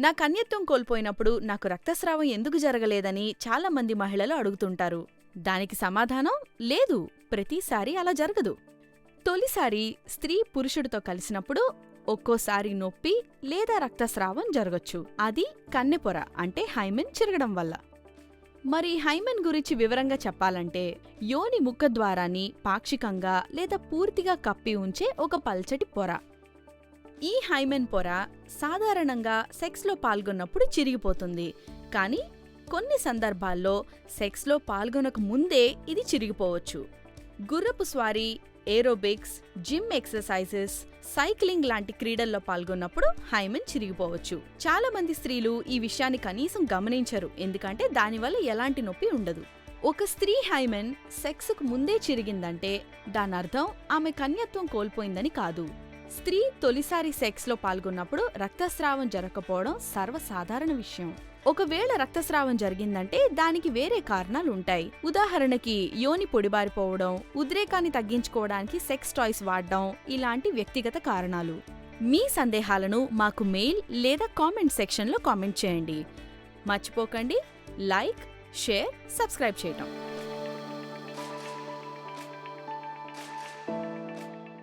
నా కన్యత్వం కోల్పోయినప్పుడు నాకు రక్తస్రావం ఎందుకు జరగలేదని చాలామంది మహిళలు అడుగుతుంటారు. దానికి సమాధానం లేదు ప్రతిసారి అలా జరగదు. తొలిసారి స్త్రీ పురుషుడితో కలిసినప్పుడు ఒక్కోసారి నొప్పి లేదా రక్తస్రావం జరగచ్చు. అది కన్నెపొర అంటే హైమెన్ చిరగడం వల్ల. మరి హైమెన్ గురించి వివరంగా చెప్పాలంటే యోని ముఖద్వారాన్ని పాక్షికంగా లేదా పూర్తిగా కప్పి ఉంచే ఒక పల్చటి పొర. ఈ హైమెన్ పొర సాధారణంగా సెక్స్లో పాల్గొన్నప్పుడు చిరిగిపోతుంది. కానీ కొన్ని సందర్భాల్లో సెక్స్లో పాల్గొనక ముందే ఇది చిరిగిపోవచ్చు. గుర్రపు స్వారీ ఏరోబిక్స్ జిమ్ ఎక్సర్సైజెస్ సైక్లింగ్ లాంటి క్రీడల్లో పాల్గొన్నప్పుడు హైమెన్ చిరిగిపోవచ్చు. చాలా మంది స్త్రీలు ఈ విషయాన్ని కనీసం గమనించరు. ఎందుకంటే దానివల్ల ఎలాంటి నొప్పి ఉండదు. ఒక స్త్రీ హైమెన్ సెక్స్కు ముందే చిరిగిందంటే దానర్థం ఆమె కన్యత్వం కోల్పోయిందని కాదు. స్త్రీ తొలిసారి సెక్స్లో పాల్గొన్నప్పుడు రక్తస్రావం జరగకపోవడం సర్వసాధారణ విషయం. ఒకవేళ రక్తస్రావం జరిగిందంటే దానికి వేరే కారణాలు ఉంటాయి ఉదాహరణకి యోని పొడిబారిపోవడం ఉద్రేకాన్ని తగ్గించుకోవడానికి సెక్స్ టాయ్స్ వాడడం ఇలాంటి వ్యక్తిగత కారణాలు. మీ సందేహాలను మాకు మెయిల్ లేదా కామెంట్ సెక్షన్లో కామెంట్ చేయండి. మర్చిపోకండి. లైక్ షేర్ సబ్స్క్రైబ్ చేయటం.